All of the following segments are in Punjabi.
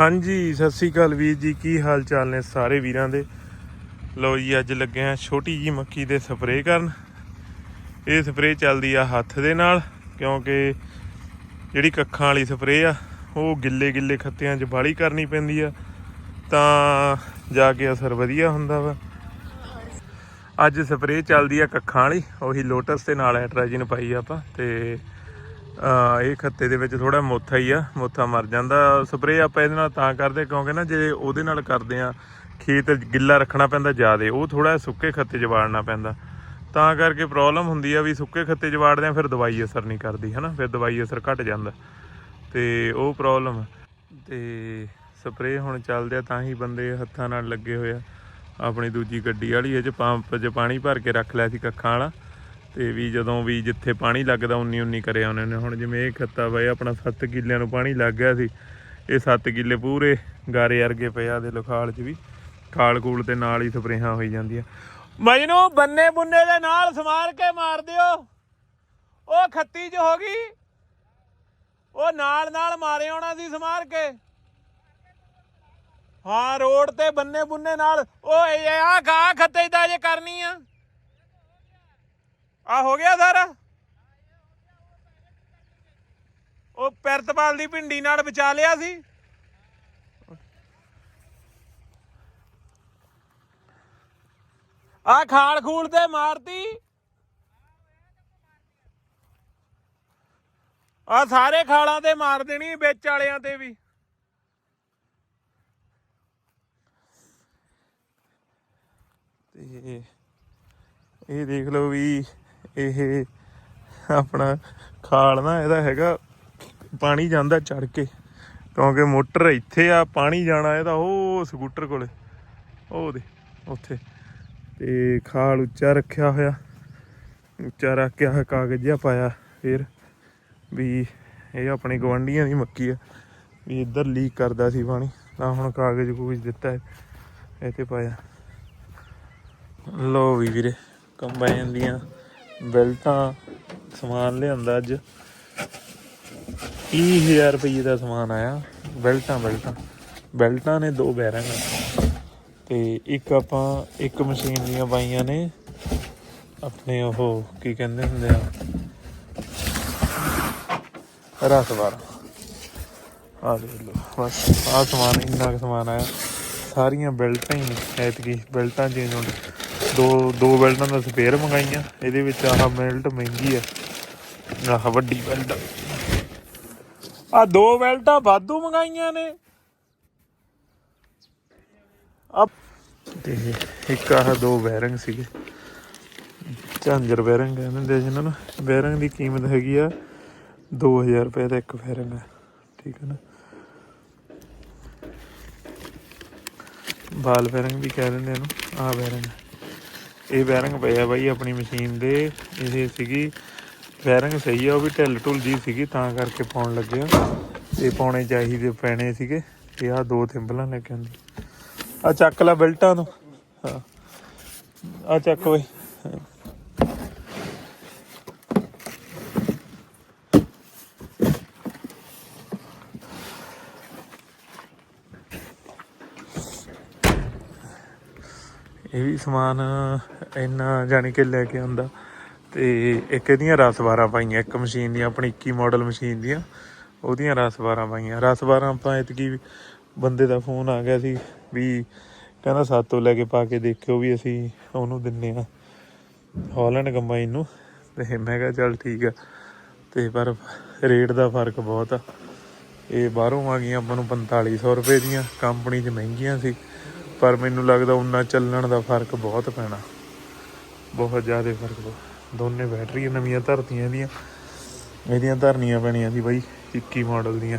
ਹਾਂਜੀ, ਸਤਿ ਸ੍ਰੀ ਅਕਾਲ ਵੀਰ ਜੀ। ਕੀ ਹਾਲ ਚਾਲ ਨੇ ਸਾਰੇ ਵੀਰਾਂ ਦੇ? ਲਓ ਜੀ, ਅੱਜ ਲੱਗੇ ਆ ਛੋਟੀ ਜੀ ਮੱਕੀ ਦੇ ਸਪਰੇਅ ਕਰਨ। ਇਹ ਸਪਰੇਅ ਚੱਲਦੀ ਆ ਹੱਥ ਦੇ ਨਾਲ, ਕਿਉਂਕਿ ਜਿਹੜੀ ਕੱਖਾਂ ਵਾਲੀ ਸਪਰੇਅ ਆ, ਉਹ ਗਿੱਲੇ ਗਿੱਲੇ ਖੱਤਿਆਂ 'ਚ ਬਾਲੀ ਕਰਨੀ ਪੈਂਦੀ ਆ, ਤਾਂ ਜਾ ਕੇ ਅਸਰ ਵਧੀਆ ਹੁੰਦਾ ਵਾ। ਅੱਜ ਸਪਰੇਅ ਚੱਲਦੀ ਆ ਕੱਖਾਂ ਵਾਲੀ, ਉਹੀ ਲੋਟਸ ਦੇ ਨਾਲ ਐਟਰਾਜਿਨ ਪਾਈ ਆਪਾਂ, ਤੇ ਇਹ ਖੱਤੇ ਦੇ ਵਿੱਚ ਥੋੜਾ ਮੋਥਾ ਹੀ ਆ, ਮੋਥਾ ਮਰ ਜਾਂਦਾ। ਸਪਰੇਅ ਆਪਾਂ ਇਹਦੇ ਨਾਲ ਤਾਂ ਕਰਦੇ, ਕਿਉਂਕਿ ਨਾ ਜੇ ਉਹਦੇ ਨਾਲ ਕਰਦੇ ਆ, ਖੇਤ ਗਿੱਲਾ ਰੱਖਣਾ ਪੈਂਦਾ ਜ਼ਿਆਦੇ, ਉਹ ਥੋੜਾ ਸੁੱਕੇ ਖੱਤੇ 'ਚ ਵਾੜਨਾ ਪੈਂਦਾ। ਤਾਂ ਕਰਕੇ ਪ੍ਰੋਬਲਮ ਹੁੰਦੀ ਆ ਵੀ ਸੁੱਕੇ ਖੱਤੇ 'ਚ ਵਾੜਦੇ ਆ, ਫਿਰ ਦਵਾਈ ਅਸਰ ਨਹੀਂ ਕਰਦੀ, ਹਨਾ? ਫਿਰ ਦਵਾਈ ਅਸਰ ਘਟ ਜਾਂਦਾ। ਤੇ ਉਹ ਪ੍ਰੋਬਲਮ ਤੇ ਸਪਰੇਅ ਹੁਣ ਚੱਲਦੇ ਆ, ਤਾਂ ਹੀ ਬੰਦੇ ਹੱਥਾਂ ਨਾਲ ਲੱਗੇ ਹੋਏ ਆ। ਆਪਣੀ ਦੂਜੀ ਗੱਡੀ ਵਾਲੀ ਇਹ ਚ ਪੰਪ 'ਚ ਪਾਣੀ ਭਰ ਕੇ ਰੱਖ ਲਿਆ ਸੀ, ਕੱਖਾਂ ਵਾਲਾ। ਤੇ ਵੀ ਜਦੋਂ ਵੀ ਜਿੱਥੇ ਪਾਣੀ ਲੱਗਦਾ ਉਨੀ ਉਨੀ ਕਰਿਆ ਉਹਨਾਂ ਨੇ। ਹੁਣ ਜਿਵੇਂ ਇਹ ਖੱਤਾ ਵਾ ਆਪਣਾ 7 ਕਿੱਲਿਆਂ ਨੂੰ ਪਾਣੀ ਲੱਗ ਗਿਆ ਸੀ। ਇਹ 7 ਕਿੱਲੇ ਪੂਰੇ ਗਾਰੇ ਵਰਗੇ ਪਿਆ ਦੇ ਲਖਾਲ 'ਚ ਵੀ। ਖਾਲ ਕੂਲ ਤੇ ਨਾਲ ਹੀ ਸਪਰੇਹਾਂ ਹੋਈ ਜਾਂਦੀਆਂ। ਮਜਨੂ, ਬੰਨੇ ਬੁੰਨੇ ਦੇ ਨਾਲ ਸਮਾਰ ਕੇ ਮਾਰ ਦਿਓ। ਉਹ ਖੱਤੀ 'ਚ ਹੋ ਗਈ। ਉਹ ਨਾਲ ਨਾਲ ਮਾਰੇ ਆਉਣਾ ਸੀ ਸਮਾਰ ਕੇ। ਹਾਂ, ਰੋਡ ਤੇ ਬੰਨੇ ਬੁੰਨੇ ਨਾਲ। ਓਏ ਆ ਗਾ ਖੱਤੇ ਦਾ ਜੇ ਕਰਨੀ ਆ। ਆ ਹੋ ਗਿਆ ਸਰ ਉਹ ਪਿਰਤਪਾਲ ਦੀ ਭਿੰਡੀ ਨਾਲ ਬਚਾ ਲਿਆ ਸੀ। ਆ ਖਾਲ ਖੂਲ ਤੇ ਮਾਰਤੀ। ਆ ਸਾਰੇ ਖਾਲਾਂ ਤੇ ਮਾਰ ਦੇਣੀ, ਵਿੱਚ ਵਾਲਿਆਂ ਤੇ ਵੀ। ਤੇ ਇਹ ਦੇਖ ਲਓ ਵੀ ਇਹ ਆਪਣਾ ਖਾਲ ਨਾ, ਇਹਦਾ ਹੈਗਾ ਪਾਣੀ ਜਾਂਦਾ ਚੜ ਕੇ, ਕਿਉਂਕਿ ਮੋਟਰ ਇੱਥੇ ਆ, ਪਾਣੀ ਜਾਣਾ ਇਹਦਾ ਉਹ ਸਕੂਟਰ ਕੋਲੇ, ਉਹ ਦੇ, ਉੱਥੇ, ਤੇ ਖਾਲ ਉੱਚਾ ਰੱਖਿਆ ਹੋਇਆ, ਉੱਚਾ ਰੱਖ ਕੇ ਕਾਗਜ਼ ਜਿਹਾ ਪਾਇਆ, ਫਿਰ ਵੀ ਇਹ ਆਪਣੇ ਗਵਾਂਢੀਆਂ ਦੀ ਮੱਕੀ ਆ, ਵੀ ਇੱਧਰ ਲੀਕ ਕਰਦਾ ਸੀ ਪਾਣੀ, ਤਾਂ ਹੁਣ ਕਾਗਜ਼ ਕੂਗਜ਼ ਦਿੱਤਾ ਹੈ ਇਹ ਤੇ ਪਾਇਆ। ਲੋ ਵੀ ਵੀਰੇ, ਕੰਬਾਈਨ ਦੀਆਂ ਬੈਲਟਾਂ, ਸਮਾਨ ਲਿਆਂਦਾ ਅੱਜ। 30000 ਰੁਪਏ ਦਾ ਸਮਾਨ ਆਇਆ, ਬੈਲਟਾਂ ਬੈਲਟਾਂ। ਬੈਲਟਾਂ ਨੇ ਦੋ ਬੈਰਿੰਗ ਤੇ ਇੱਕ ਆਪਾਂ, ਇੱਕ ਮਸ਼ੀਨ ਦੀਆਂ ਪਾਈਆਂ ਨੇ। ਆਪਣੇ ਉਹ, ਕੀ ਕਹਿੰਦੇ ਹੁੰਦੇ ਆ? ਰਸਵਾਰ ਆ ਦੇਖ ਲਓ, ਬਸ ਆ ਸਮਾਨ, ਇੰਨਾ ਕੁ ਸਮਾਨ ਆਇਆ। ਸਾਰੀਆਂ ਬੈਲਟਾਂ ਹੀ ਨੇ, ਐਤਕੀ ਬੈਲਟਾਂ ਚੇਂਜ ਹੋਣ ਦੋ ਦੋ ਬੈਲਟਾਂ ਦਾ ਸਪੇਅਰ ਮੰਗਾਈਆਂ। ਇਹਦੇ ਵਿੱਚ ਆਹ ਬੈਲਟ ਮਹਿੰਗੀ ਆ। ਆਹ ਵੱਡੀ ਬੈਲਟ। ਆ ਦੋ ਬੈਲਟਾਂ ਵਾਧੂ ਮੰਗਾਈਆਂ ਨੇ। ਆ ਤੇ ਇੱਕ ਆਹ ਦੋ ਬੈਰਿੰਗ ਸੀਗੇ। ਝਾਂਜਰ ਬੈਰਿੰਗ ਕਹਿੰਦੇ ਹੁੰਦੇ ਜਿਹਨਾਂ ਨੂੰ ਬੈਰਿੰਗ ਦੀ ਕੀਮਤ ਹੈਗੀ ਆ 2000 ਰੁਪਏ ਦਾ ਇੱਕ ਬੈਰਿੰਗ ਹੈ ਠੀਕ ਹੈ ਨਾ? ਬਾਲ ਬੈਰਿੰਗ ਵੀ ਕਹਿ ਦਿੰਦੇ ਇਹਨੂੰ, ਆਹ ਬੈਰਿੰਗ ਇਹ ਬੈਰਿੰਗ ਪਿਆ ਬਾਈ ਆਪਣੀ ਮਸ਼ੀਨ ਦੇ, ਇਹ ਸੀਗੀ ਬੈਰਿੰਗ ਸਹੀ ਆ, ਉਹ ਵੀ ਢਿੱਲ ਢੁੱਲ ਜੀ ਸੀਗੀ, ਤਾਂ ਕਰਕੇ ਪਾਉਣ ਲੱਗੇ ਆ। ਤੇ ਪਾਉਣੇ ਚਾਹੀਦੇ ਪੈਣੇ ਸੀਗੇ, ਤੇ ਆਹ ਦੋ ਥਿੰਬਲਾਂ ਲੈ ਕੇ ਆਂਦੀ ਆ ਚੱਕ ਲੈ ਬੈਲਟਾਂ ਨੂੰ। ਹਾਂ। ਆ ਚੱਕ ਓਏ ਇਹ ਵੀ ਸਮਾਨ ਇੰਨਾ ਜਾਣੀ ਕਿ ਲੈ ਕੇ ਆਉਂਦਾ। ਤੇ ਇੱਕ ਇਹਦੀਆਂ ਰਸਵਾਰਾਂ ਪਾਈਆਂ, ਇੱਕ ਮਸ਼ੀਨ ਦੀਆਂ, ਆਪਣੀ 21 ਮਾਡਲ ਮਸ਼ੀਨ ਦੀਆਂ, ਉਹਦੀਆਂ ਰਸਵਾਰਾਂ ਪਾਈਆਂ। ਰਸਵਾਰਾਂ ਆਪਾਂ ਇਤਕੀ ਬੰਦੇ ਦਾ ਫੋਨ ਆ ਗਿਆ ਸੀ ਵੀ ਕਹਿੰਦਾ ਸਾਤੋਂ ਲੈ ਕੇ ਪਾ ਕੇ ਦੇਖਿਓ ਵੀ ਅਸੀਂ ਉਹਨੂੰ ਦਿੰਨੇ ਆ। ਹਾਲੈਂਡ ਕੰਬਾਈਨ ਨੂੰ। ਤੇ ਮੈਂ ਕਿਹਾ ਚੱਲ ਠੀਕ ਆ। ਤੇ ਪਰ ਰੇਟ ਦਾ ਫ਼ਰਕ ਬਹੁਤ ਆ। ਇਹ ਬਾਹਰੋਂ ਆ ਗਈਆਂ ਆਪਾਂ ਨੂੰ 4500 ਰੁਪਏ ਦੀਆਂ, ਕੰਪਨੀ 'ਚ ਮਹਿੰਗੀਆਂ ਸੀ। ਪਰ ਮੈਨੂੰ ਲੱਗਦਾ ਉਨਾ ਚੱਲਣ ਦਾ ਫ਼ਰਕ ਬਹੁਤ ਪੈਣਾ। ਬਹੁਤ ਜ਼ਿਆਦਾ ਫ਼ਰਕ ਪਊ। ਦੋਨੇ ਬੈਟਰੀਆਂ ਨਵੀਆਂ ਧਰਤੀਆਂ ਇਹਦੀਆਂ। ਇਹਦੀਆਂ ਧਰਨੀਆਂ ਪੈਣੀਆਂ ਸੀ ਬਾਈ 21 ਮਾਡਲ ਦੀਆਂ।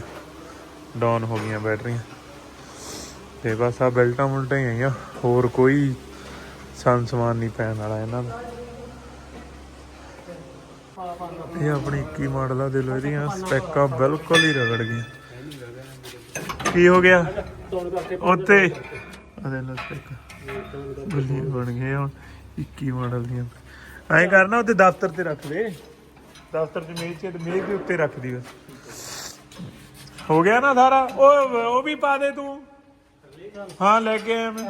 ਡਾਊਨ ਹੋ ਗਈਆਂ ਬੈਟਰੀਆਂ। ਤੇ ਬਸ ਆ ਬੈਲਟਾਂ ਮੁਲਟਾਂ ਹੀ ਆਈਆਂ ਹੋਰ ਕੋਈ ਸੰਨ ਸਮਾਨ ਨਹੀਂ ਪੈਣ ਵਾਲਾ ਇਹਨਾਂ ਦਾ। ਇਹ ਆਪਣੀ 21 ਮਾਡਲ ਆ ਦੇ ਲੋ ਇਹਦੀਆਂ ਸਪੈਕਾਂ ਬਿਲਕੁਲ ਹੀ ਰਗੜ ਗਈਆਂ। ਕੀ ਹੋ ਗਿਆ? ਉੱਤੇ ਅਦੇ ਲੋ ਸਪੈਕਾਂ ਗੁੱਲੀ ਬਣ ਗਏ ਹੁਣ 21 ਮਾਡਲ ਦੀਆਂ। ਐਂ ਕਰਨਾ ਉੱਤੇ ਦਫ਼ਤਰ ਤੇ ਰੱਖ ਦੇ। ਦਫ਼ਤਰ 'ਚ ਮੇਜ਼ 'ਚ ਮੇਜ਼ ਦੇ ਉੱਤੇ ਰੱਖ ਦੀ ਬਸ। ਹੋ ਗਿਆ ਨਾ ਸਾਰਾ? ਉਹ ਉਹ ਵੀ ਪਾ ਦੇ ਤੂੰ। ਹਾਂ, ਲੈ ਕੇ ਆਇਆ ਮੈਂ।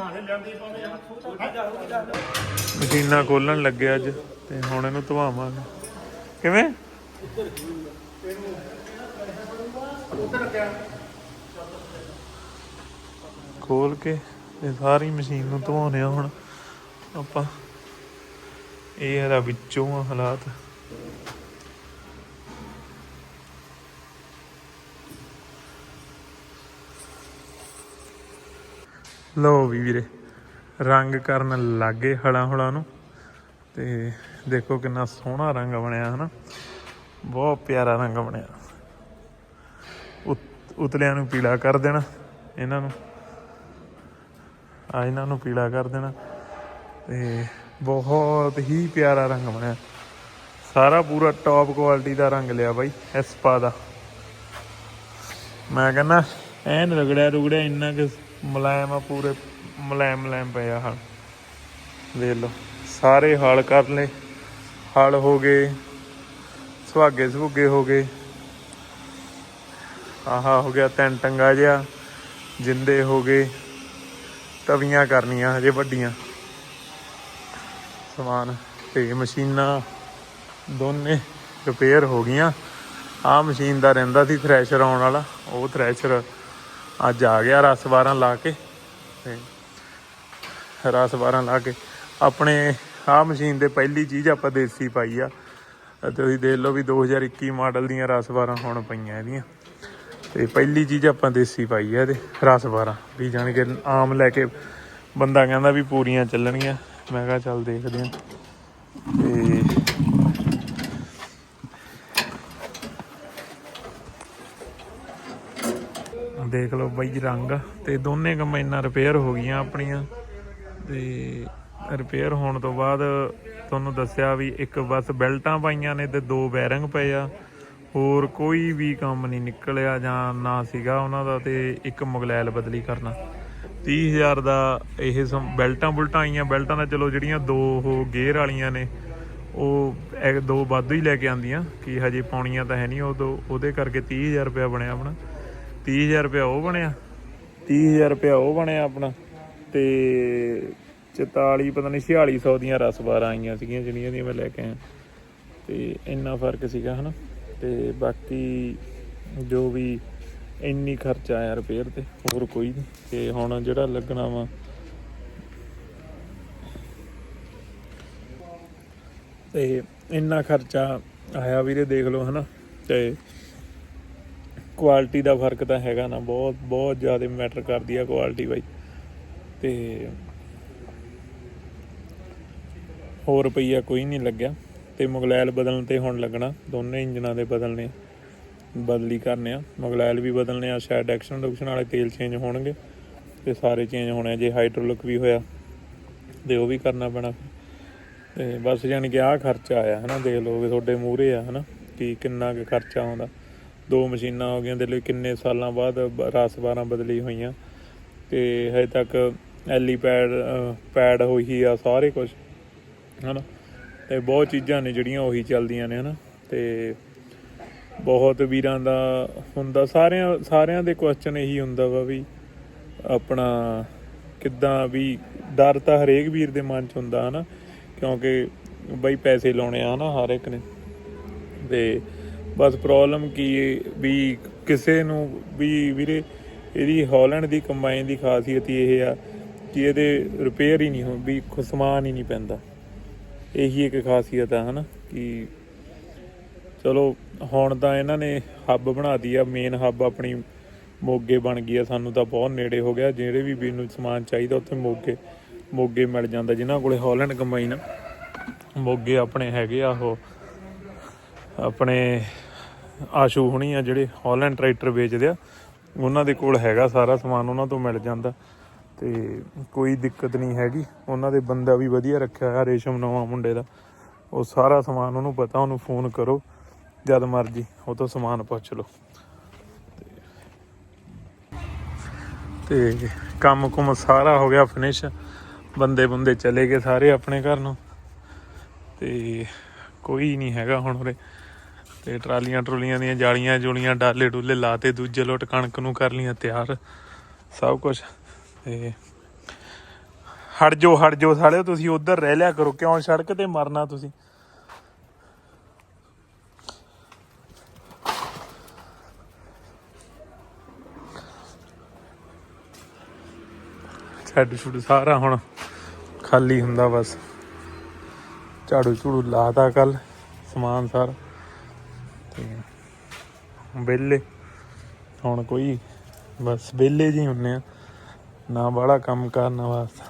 ਮਸ਼ੀਨਾਂ ਖੋਲਣ ਲੱਗੇ ਅੱਜ, ਤੇ ਹੁਣ ਇਹਨੂੰ ਧਵਾਵਾਂਗੇ। ਕਿਵੇਂ? ਖੋਲ ਕੇ। ਇਹ ਸਾਰੀ ਮਸ਼ੀਨ ਨੂੰ ਧਵਾਉਣੇ ਆ ਹੁਣ। ਆਪਾਂ ਇਹ ਇਹਦਾ ਵਿੱਚੋਂ ਆ ਹਾਲਾਤ। ਲਓ ਵੀ ਵੀਰੇ, ਰੰਗ ਕਰਨ ਲੱਗੇ ਹਲਾਂ ਹੁਲਾਂ ਨੂੰ। ਤੇ ਦੇਖੋ ਕਿੰਨਾ ਸੋਹਣਾ ਰੰਗ ਬਣਿਆ, ਹਨਾ? ਬਹੁਤ ਪਿਆਰਾ ਰੰਗ ਬਣਿਆ। ਉਤ- ਉਤਲਿਆਂ ਨੂੰ ਪੀਲਾ ਕਰ ਦੇਣਾ ਇਹਨਾਂ ਨੂੰ। ਆ ਇਹਨਾਂ ਨੂੰ ਪੀਲਾ ਕਰ ਦੇਣਾ। ਤੇ ਬਹੁਤ ਹੀ ਪਿਆਰਾ ਰੰਗ ਬਣਿਆ। ਸਾਰਾ ਪੂਰਾ ਟੌਪ ਕੁਆਲਿਟੀ ਦਾ ਰੰਗ ਲਿਆ ਬਾਈ, ਐਸਪਾ ਦਾ। ਮੈਂ ਕਹਿੰਦਾ, ਐਨ ਰਗੜਿਆ ਰੁਗੜਿਆ ਇੰਨਾ ਕਿ ਮੁਲਾਇਮ ਆ ਪੂਰੇ, ਮੁਲਾਇਮ ਮੁਲਾਇਮ ਪਿਆ ਹਲ। ਦੇਖ ਲਓ, ਸਾਰੇ ਹਲ ਕਰ ਲਏ। ਹਲ ਹੋ ਗਏ, ਸੁਹਾਗੇ ਸੁਹਾਗੇ ਹੋ ਗਏ। ਆਹਾ ਹੋ ਗਿਆ ਤਿੰਨ ਟੰਗਾ ਜਿਹਾ, ਜਿੰਦੇ ਹੋ ਗਏ। ਤਵੀਆਂ ਕਰਨੀਆਂ ਹਜੇ ਵੱਡੀਆਂ। ਸਮਾਨ ਤੇ ਮਸ਼ੀਨਾਂ ਦੋਨੇ ਰਿਪੇਅਰ ਹੋ ਗਈਆਂ। ਆ ਮਸ਼ੀਨ ਦਾ ਰਹਿੰਦਾ ਸੀ ਥ੍ਰੈਸ਼ਰ ਆਉਣ ਵਾਲਾ। ਉਹ ਥ੍ਰੈਸ਼ਰ ਅੱਜ ਆ ਗਿਆ ਰਸ 12 ਲਾ ਕੇ ਤੇ ਰਸ 12 ਲਾ ਕੇ। ਆਪਣੇ ਆ ਮਸ਼ੀਨ ਦੇ ਪਹਿਲੀ ਚੀਜ਼ ਆਪਾਂ ਦੇਸੀ ਪਾਈ ਆ। ਤੇ ਤੁਸੀਂ ਦੇਖ ਲਓ ਵੀ 2021 ਮਾਡਲ ਦੀਆਂ ਰਸ 12 ਹੁਣ ਪਈਆਂ ਇਹਦੀਆਂ। ਤੇ ਪਹਿਲੀ ਚੀਜ਼ ਆਪਾਂ ਦੇਸੀ ਪਾਈ ਆ ਇਹਦੇ, ਰਸ 12 ਵੀ ਜਾਣ ਕੇ ਆਮ ਲੈ ਕੇ ਬੰਦਾ ਕਹਿੰਦਾ ਵੀ ਪੂਰੀਆਂ ਚੱਲਣਗੀਆਂ। ਮੈਂ ਕਿਹਾ ਚੱਲ ਦੇਖਦੇ ਆ ਤੇ ਦੇਖ ਲਓ ਬਾਈ ਰੰਗ। ਤੇ ਦੋਨੇ ਕੰਬਾਈਨਾਂ ਰਿਪੇਅਰ ਹੋ ਗਈਆਂ ਆਪਣੀਆਂ। ਤੇ ਰਿਪੇਅਰ ਹੋਣ ਤੋਂ ਬਾਅਦ ਤੁਹਾਨੂੰ ਦੱਸਿਆ ਵੀ ਇੱਕ ਬਸ ਬੈਲਟਾਂ ਪਾਈਆਂ ਨੇ ਤੇ ਦੋ ਬੈਰਿੰਗ ਪਏ ਆ। ਹੋਰ ਕੋਈ ਵੀ ਕੰਮ ਨਹੀਂ ਨਿਕਲਿਆ ਜਾਂ ਨਾ ਸੀਗਾ ਉਹਨਾਂ ਦਾ ਤੇ ਇੱਕ ਮੁਗਲੈਲ ਬਦਲੀ ਕਰਨਾ। 30000 ਦਾ ਇਹ ਸਮ- ਬੈਲਟਾਂ ਬੁਲਟਾਂ ਆਈਆਂ, ਬੈਲਟਾਂ ਦਾ ਚਲੋ ਜਿਹੜੀਆਂ ਦੋ ਉਹ ਗੇਅਰ ਵਾਲੀਆਂ ਨੇ, ਉਹ ਇੱਕ ਦੋ ਵਾਧੂ ਹੀ ਲੈ ਕੇ ਆਂਦੀਆਂ ਕਿ ਹਜੇ ਪਾਉਣੀਆਂ ਤਾਂ ਹੈ ਨਹੀਂ ਉਹ ਉਦੋਂ ਉਹਦੇ ਕਰਕੇ 30000 ਰੁਪਇਆ ਬਣਿਆ ਆਪਣਾ। 30000 ਰੁਪਇਆ ਉਹ ਬਣਿਆ 30000 ਰੁਪਇਆ ਉਹ ਬਣਿਆ ਆਪਣਾ, ਤੇ 44 ਪਤਾ ਨਹੀਂ 4600 ਦੀਆਂ ਰਸ 12 ਆਈਆਂ ਸੀਗੀਆਂ, ਜਿਹੜੀਆਂ ਦੀਆਂ ਮੈਂ ਲੈ ਕੇ ਆਇਆ। ਤੇ ਇੰਨਾ ਫ਼ਰਕ ਸੀਗਾ, ਹਨਾ? ਤੇ ਬਾਕੀ ਜੋ ਵੀ ਇੰਨੀ ਖਰਚਾ ਆਇਆ ਰਿਪੇਅਰ ਤੇ, ਹੋਰ ਕੋਈ ਨਹੀਂ ਤੇ ਹੁਣ ਜਿਹੜਾ ਲੱਗਣਾ ਵਾ, ਤੇ ਇੰਨਾ ਖਰਚਾ ਆਇਆ ਵੀਰੇ, ਦੇਖ ਲਓ ਹਨਾ। ਤੇ ਕੁਆਲਿਟੀ ਦਾ ਫ਼ਰਕ ਤਾਂ ਹੈਗਾ ਨਾ, ਬਹੁਤ ਬਹੁਤ ਜ਼ਿਆਦਾ ਮੈਟਰ ਕਰਦੀ ਆ ਕੁਆਲਿਟੀ ਬਾਈ। ਤੇ ਹੋਰ ਰੁਪਈਆ ਕੋਈ ਨਹੀਂ ਲੱਗਿਆ। ਤੇ ਮੁਗਲੈਲ ਬਦਲਣ ਤੇ ਹੁਣ ਲੱਗਣਾ। ਦੋਨੇ ਇੰਜਨਾਂ ਦੇ ਬਦਲਨੇ ਬਦਲੀ ਕਰਨੇ ਆ। ਮੁਗਲੈਲ ਵੀ ਬਦਲਨੇ ਆ, ਸ਼ਾਇਦ ਐਕਸ਼ਨ ਡਕਸ਼ਨ ਵਾਲੇ ਤੇਲ ਚੇਂਜ ਹੋਣਗੇ ਤੇ ਸਾਰੇ ਚੇਂਜ ਹੋਣੇ ਆ। ਜੇ ਹਾਈਡ੍ਰੋਲਿਕ ਵੀ ਹੋਇਆ ਤੇ ਉਹ ਵੀ ਕਰਨਾ ਪੈਣਾ। ਤੇ ਬਸ ਯਾਨੀ ਕਿ ਆਹ ਖਰਚਾ ਆਇਆ ਹਨਾ, ਦੇਖ ਲਓ ਵੀ ਤੁਹਾਡੇ ਮੂਹਰੇ ਆ ਹਨਾ ਕਿ ਕਿੰਨਾ ਕੁ ਖਰਚਾ ਆਉਂਦਾ। ਦੋ ਮਸ਼ੀਨਾਂ ਹੋ ਗਈਆਂ ਦੇ ਲਈ ਕਿੰਨੇ ਸਾਲਾਂ ਬਾਅਦ ਬ- ਰਸ 12 ਬਦਲੀ ਹੋਈਆਂ। ਤੇ ਹਜੇ ਤੱਕ ਐਲੀ ਪੈਡ ਪੈਡ ਹੋਈ ਆ, ਸਾਰੇ ਕੁਝ ਹਨਾ। ਤੇ ਬਹੁਤ ਚੀਜ਼ਾਂ ਨੇ ਜਿਹੜੀਆਂ ਉਹੀ ਚੱਲਦੀਆਂ ਨੇ, ਹਨਾ? ਤੇ ਬਹੁਤ ਵੀਰਾਂ ਦਾ ਹੁੰਦਾ, ਸਾਰਿਆਂ ਸਾਰਿਆਂ ਦੇ ਕੁਐਸਚਨ ਇਹੀ ਹੁੰਦਾ ਵਾ ਵੀ ਆਪਣਾ ਕਿੱਦਾਂ ਵੀ ਡਰ ਤਾਂ ਹਰੇਕ ਵੀਰ ਦੇ ਮਨ 'ਚ ਹੁੰਦਾ, ਹਨਾ? ਕਿਉਂਕਿ ਬਈ ਪੈਸੇ ਲਾਉਣੇ ਆ ਨਾ ਹਰ ਇੱਕ ਨੇ। ਤੇ ਬਸ ਪ੍ਰੋਬਲਮ ਕੀ ਹੈ ਵੀ ਕਿਸੇ ਨੂੰ ਵੀ ਵੀਰੇ ਇਹਦੀ ਹਾਲੈਂਡ ਦੀ ਕੰਬਾਈਨ ਦੀ ਖਾਸੀਅਤ ਹੀ ਇਹ ਆ ਕਿ ਇਹਦੇ ਰਿਪੇਅਰ ਹੀ ਨਹੀਂ ਹੋ, ਵੀ ਸਮਾਨ ਹੀ ਨਹੀਂ ਪੈਂਦਾ। ਇਹੀ ਇੱਕ ਖਾਸੀਅਤ ਆ, ਹਨਾ, ਕਿ ਚਲੋ, ਹੁਣ ਤਾਂ ਇਹਨਾਂ ਨੇ ਹੱਬ ਬਣਾ ਦੀ ਆ ਮੇਨ ਹੱਬ ਆਪਣੀ ਮੋਗੇ ਬਣ ਗਈ ਆ, ਸਾਨੂੰ ਤਾਂ ਬਹੁਤ ਨੇੜੇ ਹੋ ਗਿਆ, ਜਿਹੜੇ ਵੀ ਵੀਰ ਨੂੰ ਸਮਾਨ ਚਾਹੀਦਾ, ਉੱਥੇ ਮੋਗੇ ਮੋਗੇ ਮਿਲ ਜਾਂਦਾ, ਜਿਨ੍ਹਾਂ ਕੋਲੇ ਹਾਲੈਂਡ ਕੰਬਾਈਨ ਮੋਗੇ ਆਪਣੇ ਹੈਗੇ ਆ, ਉਹ ਆਪਣੇ ਆਸ਼ੂ ਹੁਣੀ ਆ, ਜਿਹੜੇ ਹਾਲੈਂਡ ਟਰੈਕਟਰ ਵੇਚਦੇ ਆ, ਉਹਨਾਂ ਦੇ ਕੋਲ ਹੈਗਾ ਸਾਰਾ ਸਮਾਨ, ਉਹਨਾਂ ਤੋਂ ਮਿਲ ਜਾਂਦਾ। ਤੇ ਕੋਈ ਦਿੱਕਤ ਨਹੀਂ ਹੈਗੀ। ਉਹਨਾਂ ਦੇ ਬੰਦਾ ਵੀ ਵਧੀਆ ਰੱਖਿਆ ਹੋਇਆ, ਰੇਸ਼ਮ ਨਵਾਂ ਮੁੰਡੇ ਦਾ। ਉਹ ਸਾਰਾ ਸਮਾਨ ਉਹਨੂੰ ਪਤਾ, ਉਹਨੂੰ ਫੋਨ ਕਰੋ। ਜਦ ਮਰਜ਼ੀ ਉਹ ਤੋਂ ਸਮਾਨ ਪੁੱਛ ਲਓ। ਤੇ ਕੰਮ ਕੁਮ ਸਾਰਾ ਹੋ ਗਿਆ ਫਿਨਿਸ਼ ਬੰਦੇ ਬੰਦੇ ਚਲੇ ਗਏ ਸਾਰੇ ਆਪਣੇ ਘਰ ਨੂੰ। ਤੇ ਕੋਈ ਨਹੀਂ ਹੈਗਾ ਹੁਣ ਉਰੇ। ਤੇ ਟਰਾਲੀਆਂ ਟਰੋਲੀਆਂ ਦੀਆਂ ਜਾਲੀਆਂ ਜੁਲੀਆਂ ਡਾਲੇ ਡੁੱਲੇ ਲਾਤੇ, ਦੂਜੇ ਲੋਟ ਕਣਕ ਨੂੰ ਕਰ ਲੀਆਂ ਤਿਆਰ। ਸਭ ਕੁਝ ਤੇ ਹਟ ਜਾਓ ਹਟ ਜਾਓ ਸਾਲਿਓ, ਤੁਸੀਂ ਉਧਰ ਰਹਿ ਲਿਆ ਕਰੋ। ਕਿਉਂ ਸੜਕ ਤੇ ਮਰਨਾ ਤੁਸੀਂ? ਛੱਡ ਛੁੱਡ ਸਾਰਾ ਹੁਣ ਖਾਲੀ ਹੁੰਦਾ ਬਸ। ਝਾੜੂ ਝੂੜੂ ਲਾਤਾ ਕੱਲ ਸਮਾਨ ਸਾਰਾ। ਤੇ ਵਿਹਲੇ। ਹੁਣ ਕੋਈ ਬਸ ਵਿਹਲੇ ਜੀ ਹੁੰਨੇ ਆ। ਨਾ ਬਾਹਲਾ ਕੰਮ ਕਰਨ ਵਾਸਤੇ।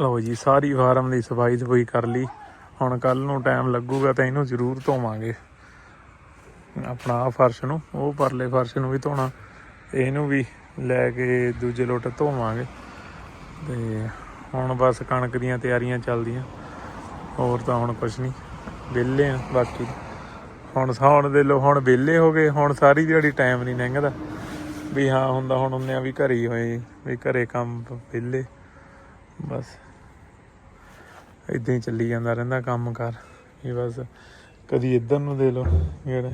ਲਓ ਜੀ, ਸਾਰੀ ਫਾਰਮ ਦੀ ਸਫ਼ਾਈ ਸਫ਼ਾਈ ਕਰ ਲਈ। ਹੁਣ ਕੱਲ ਨੂੰ ਟਾਈਮ ਲੱਗੂਗਾ ਤਾਂ ਇਹਨੂੰ ਜ਼ਰੂਰ ਧੋਵਾਂਗੇ। ਆਪਣਾ ਫਰਸ਼ ਨੂੰ, ਉਹ ਪਰਲੇ ਫਰਸ਼ ਨੂੰ ਵੀ ਧੋਣਾ। ਇਹਨੂੰ ਵੀ ਲੈ ਕੇ ਦੂਜੇ ਲੋਟ ਧੋਵਾਂਗੇ। ਤੇ ਹੁਣ ਬਸ ਕਣਕ ਦੀਆਂ ਤਿਆਰੀਆਂ ਚੱਲਦੀਆਂ। ਹੋਰ ਤਾਂ ਹੁਣ ਕੁਝ ਨਹੀਂ, ਵਿਹਲੇ ਆ ਬਾਕੀ। ਹੁਣ ਸੌਣ ਦੇ ਲੋ, ਹੁਣ ਵਿਹਲੇ ਹੋ ਗਏ, ਹੁਣ ਸਾਰੀ ਦਿਹਾੜੀ ਟਾਈਮ ਨਹੀਂ ਲੰਘਦਾ। ਵੀ ਹਾਂ, ਹੁੰਦਾ ਹੁਣ ਉਹਨੇ ਆ ਵੀ ਘਰੇ ਹੀ ਹੋਏ, ਵੀ ਘਰੇ ਕੰਮ ਵਿਹਲੇ, ਬਸ। ਇਦਾਂ ਹੀ ਚੱਲੀ ਜਾਂਦਾ ਰਹਿੰਦਾ ਕੰਮ ਕਰ ਇਹ ਬਸ ਕਦੀ ਇੱਧਰ ਨੂੰ ਦੇ ਲੋ ਜਿਹੜਾ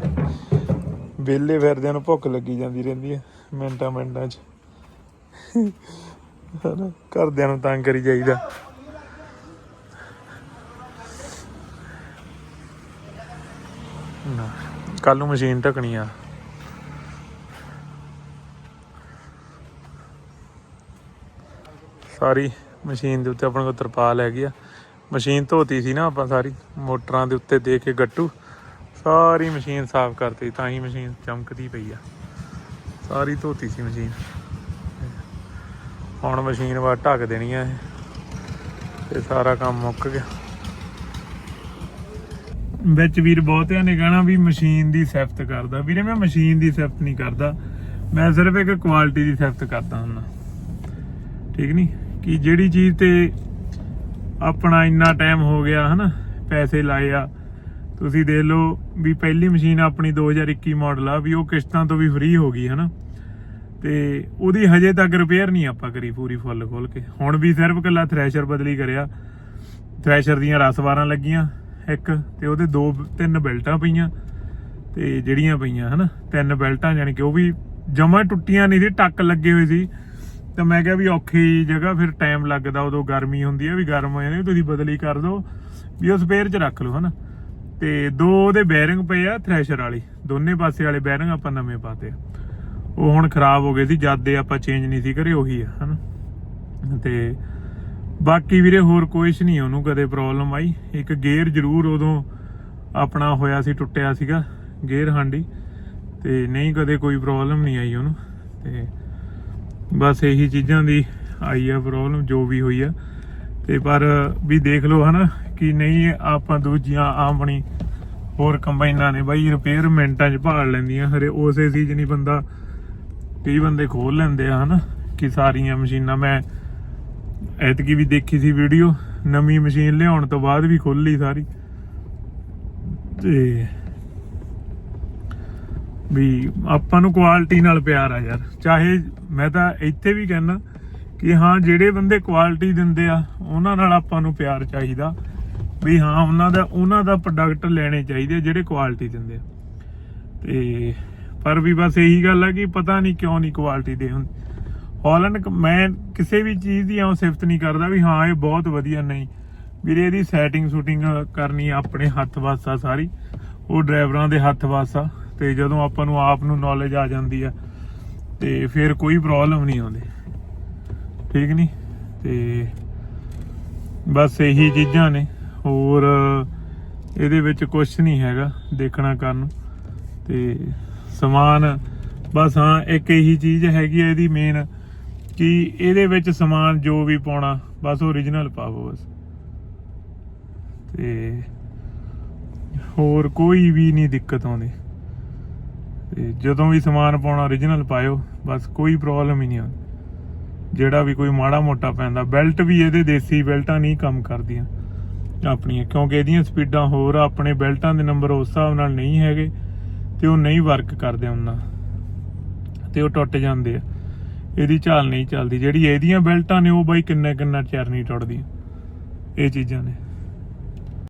ਵਿਹਲੇ ਫਿਰਦਿਆਂ ਨੂੰ ਭੁੱਖ ਲੱਗੀ ਜਾਂਦੀ ਰਹਿੰਦੀ ਹੈ ਮਿੰਟਾਂ ਮਿੰਟਾਂ 'ਚ। ਹਨਾ, ਘਰਦਿਆਂ ਨੂੰ ਤੰਗ ਕਰੀ ਜਾਈਦਾ। ਕੱਲ ਨੂੰ ਮਸ਼ੀਨ ਢਕਣੀ ਆ। ਸਾਰੀ ਮਸ਼ੀਨ ਦੇ ਉੱਤੇ ਆਪਣੇ ਕੋਲ ਤਰਪਾਲ ਹੈਗੀ ਆ। ਮਸ਼ੀਨ ਧੋਤੀ ਸੀ ਨਾ ਆਪਾਂ ਸਾਰੀ, ਮੋਟਰਾਂ ਦੇ ਉੱਤੇ ਦੇ ਕੇ ਗੱਟੂ। ਸਾਰੀ ਮਸ਼ੀਨ ਸਾਫ਼ ਕਰਤੀ, ਤਾਂ ਹੀ ਮਸ਼ੀਨ ਚਮਕਦੀ ਪਈ ਆ। ਸਾਰੀ ਧੋਤੀ ਸੀ ਮਸ਼ੀਨ। ਹੁਣ ਮਸ਼ੀਨ ਵਾ ਢੱਕ ਦੇਣੀ ਆ ਇਹ, ਤੇ ਸਾਰਾ ਕੰਮ ਮੁੱਕ ਗਿਆ। ਵਿੱਚ ਵੀਰ ਬਹੁਤਿਆਂ ਨੇ ਕਹਿਣਾ ਵੀ ਮਸ਼ੀਨ ਦੀ ਸਿਫਤ ਕਰਦਾ। ਵੀਰੇ, ਮੈਂ ਮਸ਼ੀਨ ਦੀ ਸਿਫਤ ਨਹੀਂ ਕਰਦਾ। ਮੈਂ ਸਿਰਫ ਇੱਕ ਕੁਆਲਿਟੀ ਦੀ ਸਿਫਤ ਕਰਦਾ ਹੁੰਦਾ। ਠੀਕ ਨਹੀਂ ਕਿ ਜਿਹੜੀ ਚੀਜ਼ ਤੇ ਆਪਣਾ ਇੰਨਾ ਟਾਈਮ ਹੋ ਗਿਆ, ਹਨਾ, ਪੈਸੇ ਲਾਏ ਆ, ਤੁਸੀਂ ਦੇਖ ਲਓ ਵੀ ਪਹਿਲੀ ਮਸ਼ੀਨ ਆਪਣੀ 2021 ਮਾਡਲ ਆ, ਵੀ ਉਹ ਕਿਸ਼ਤਾਂ ਤੋਂ ਵੀ ਫ੍ਰੀ ਹੋ ਗਈ, ਹਨਾ। ਤੇ ਉਹਦੀ ਹਜੇ ਤੱਕ ਰਿਪੇਅਰ ਨਹੀਂ ਆਪਾਂ ਕਰੀ ਪੂਰੀ ਫੁੱਲ ਖੋਲ ਕੇ। ਹੁਣ ਵੀ ਸਿਰਫ ਕੱਲਾ ਥ੍ਰੈਸ਼ਰ ਬਦਲੀ ਕਰਿਆ। ਥ੍ਰੈਸ਼ਰ ਦੀਆਂ ਰਸਵਾਰਾਂ ਲੱਗੀਆਂ, ਇੱਕ, ਤੇ ਉਹਦੇ ਦੋ, ਤਿੰਨ ਬੈਲਟਾਂ ਪਈਆਂ, ਤੇ ਜਿਹੜੀਆਂ ਪਈਆਂ, ਹਨਾ, ਤਿੰਨ ਬੈਲਟਾਂ ਯਾਨੀ ਕਿ ਉਹ ਵੀ ਜਮਾ ਟੁੱਟੀਆਂ ਨਹੀਂ ਸੀ, ਟੱਕ ਲੱਗੇ ਹੋਏ ਸੀ। ਤਾਂ ਮੈਂ ਕਿਹਾ ਵੀ ਔਖੀ ਜਗ੍ਹਾ, ਫਿਰ ਟਾਈਮ ਲੱਗਦਾ ਉਦੋਂ ਗਰਮੀ ਹੁੰਦੀ ਹੈ ਵੀ ਗਰਮ ਹੋ ਜਾਂਦੀ ਤੁਸੀਂ ਬਦਲੀ ਕਰ ਦਿਓ ਵੀ ਉਹ ਸਪੇਅਰ 'ਚ ਰੱਖ ਲਓ ਹਨਾ। ਤੇ ਦੋ ਉਹਦੇ ਬੈਰਿੰਗ ਪਏ ਆ ਥ੍ਰੈਸ਼ਰ ਵਾਲੀ, ਦੋਨੇ ਪਾਸੇ ਵਾਲੇ ਬੈਰਿੰਗ ਆਪਾਂ ਨਵੇਂ ਪਾਤੇ ਆ। ਉਹ ਹੁਣ ਖਰਾਬ ਹੋ ਗਏ ਸੀ, ਜਦ ਦੇ ਆਪਾਂ ਚੇਂਜ ਨਹੀਂ ਸੀ ਕਰੇ, ਉਹੀ ਆ, ਹਨਾ। ਤੇ ਬਾਕੀ ਵੀਰੇ ਹੋਰ ਕੁਛ ਨਹੀਂ, ਉਹਨੂੰ ਕਦੇ ਪ੍ਰੋਬਲਮ ਆਈ। ਇੱਕ ਗੇਅਰ ਜ਼ਰੂਰ ਉਦੋਂ ਆਪਣਾ ਹੋਇਆ ਸੀ, ਟੁੱਟਿਆ ਸੀਗਾ ਗੇਅਰ ਹਾਂਡੀ। ਤੇ ਨਹੀਂ ਕਦੇ ਕੋਈ ਪ੍ਰੋਬਲਮ ਨਹੀਂ ਆਈ ਉਹਨੂੰ, ਤੇ ਬਸ ਇਹੀ ਚੀਜ਼ਾਂ ਦੀ ਆਈ ਆ ਪ੍ਰੋਬਲਮ ਜੋ ਵੀ ਹੋਈ ਆ। ਤੇ ਪਰ ਵੀ ਦੇਖ ਲਓ ਹਨਾ, ਕਿ ਨਹੀਂ, ਆਪਾਂ ਦੂਜੀਆਂ ਆਪਣੀ ਹੋਰ ਕੰਬਾਈਨਾਂ ਨੇ ਬਾਈ ਰਿਪੇਅਰ ਮਿੰਟਾਂ 'ਚ ਭਾਲ ਲੈਂਦੀਆਂ। ਹਰੇ ਉਸੇ ਸੀਜ਼ ਨਹੀਂ ਬੰਦਾ, ਕਈ ਬੰਦੇ ਖੋਲ ਲੈਂਦੇ ਆ ਹਨਾ, ਕਿ ਸਾਰੀਆਂ ਮਸ਼ੀਨਾਂ ਮੈਂ ਐਤਕੀ ਵੀ ਦੇਖੀ ਸੀ ਵੀਡੀਓ ਨਵੀਂ ਮਸ਼ੀਨ ਲਿਆਉਣ ਤੋਂ ਬਾਅਦ ਵੀ ਖੋਲ ਲਈ ਸਾਰੀ। ਤੇ ਵੀ ਆਪਾਂ ਨੂੰ ਕੁਆਲਿਟੀ ਨਾਲ ਪਿਆਰ ਆ ਯਾਰ। ਚਾਹੇ ਮੈਂ ਤਾਂ ਇੱਥੇ ਵੀ ਕਹਿੰਦਾ ਕਿ ਹਾਂ, ਜਿਹੜੇ ਬੰਦੇ ਕੁਆਲਿਟੀ ਦਿੰਦੇ ਆ, ਉਹਨਾਂ ਨਾਲ ਆਪਾਂ ਨੂੰ ਪਿਆਰ ਚਾਹੀਦਾ। ਵੀ ਹਾਂ, ਉਹਨਾਂ ਦਾ ਉਹਨਾਂ ਦਾ ਪ੍ਰੋਡਕਟ ਲੈਣੇ ਚਾਹੀਦੇ ਆ, ਜਿਹੜੇ ਕੁਆਲਿਟੀ ਦਿੰਦੇ ਆ। ਤੇ ਪਰ ਵੀ ਬਸ ਇਹੀ ਗੱਲ ਆ ਕਿ ਪਤਾ ਨਹੀਂ ਕਿਉਂ ਨਹੀਂ ਕੁਆਲਿਟੀ ਦੇ ਹੁੰਦੇ। ਹਾਲੈਂਡ ਮੈਂ ਕਿਸੇ ਵੀ ਚੀਜ਼ ਦੀ ਆਉਂ ਸਿਫਤ ਨਹੀਂ ਕਰਦਾ ਵੀ ਹਾਂ, ਇਹ ਬਹੁਤ ਵਧੀਆ, ਨਹੀਂ। ਵੀਰੇ, ਇਹਦੀ ਸੈਟਿੰਗ ਸ਼ੂਟਿੰਗ ਕਰਨੀ ਆਪਣੇ ਹੱਥ ਵੱਸ ਸਾਰੀ। ਉਹ ਡਰਾਈਵਰਾਂ ਦੇ ਹੱਥ ਵੱਸ। ਆ ਤੇ ਜਦੋਂ ਆਪਾਂ ਨੂੰ ਆਪ ਨੂੰ ਨੌਲੇਜ ਆ ਜਾਂਦੀ ਆ, ਤੇ ਫਿਰ ਕੋਈ ਪ੍ਰੋਬਲਮ ਨਹੀਂ ਆਉਂਦੀ। ਠੀਕ ਨਹੀਂ ਤੇ ਬਸ ਇਹੀ ਚੀਜ਼ਾਂ ਨੇ। ਹੋਰ ਇਹਦੇ ਵਿੱਚ ਕੁਝ ਨਹੀਂ ਹੈਗਾ ਦੇਖਣਾ ਕਰਨ ਨੂੰ। ਤੇ ਸਮਾਨ, ਬਸ ਹਾਂ, ਇੱਕ ਇਹੀ ਚੀਜ਼ ਹੈਗੀ ਆ ਇਹਦੀ ਮੇਨ ਕਿ ਇਹਦੇ ਵਿੱਚ ਸਮਾਨ ਜੋ ਵੀ ਪਾਉਣਾ, ਬਸ ਓਰੀਜਨਲ ਪਾਵੋ ਬਸ। ਤੇ ਹੋਰ ਕੋਈ ਵੀ ਨਹੀਂ ਦਿੱਕਤ ਆਉਂਦੀ। ਤੇ ਜਦੋਂ ਵੀ ਸਮਾਨ ਪਾਉਣਾ ਓਰੀਜਨਲ ਪਾਇਓ ਬਸ ਕੋਈ ਪ੍ਰੋਬਲਮ ਹੀ ਨਹੀਂ ਆਉਂਦੀ ਜਿਹੜਾ ਵੀ ਕੋਈ ਮਾੜਾ ਮੋਟਾ ਪੈਂਦਾ ਬੈਲਟ ਵੀ ਇਹਦੇ ਦੇਸੀ ਬੈਲਟਾਂ ਨਹੀਂ ਕੰਮ ਕਰਦੀਆਂ ਆਪਣੀਆਂ ਕਿਉਂਕਿ ਇਹਦੀਆਂ ਸਪੀਡਾਂ ਹੋਰ ਆ, ਆਪਣੇ ਬੈਲਟਾਂ ਦੇ ਨੰਬਰ ਉਸ ਹਿਸਾਬ ਨਾਲ ਨਹੀਂ ਹੈਗੇ ਤੇ ਉਹ ਨਹੀਂ ਵਰਕ ਕਰਦੇ ਉਹਨਾਂ। ਤੇ ਉਹ ਟੁੱਟ ਜਾਂਦੇ ਆ। ਇਹਦੀ ਝਾਲ ਨਹੀਂ ਚੱਲਦੀ। ਜਿਹੜੀ ਇਹਦੀਆਂ ਬੈਲਟਾਂ ਨੇ ਉਹ ਬਾਈ ਕਿੰਨਾ ਕਿੰਨਾ ਚਿਰ ਨਹੀਂ ਟੁੱਟਦੀਆਂ। ਇਹ ਚੀਜ਼ਾਂ ਨੇ।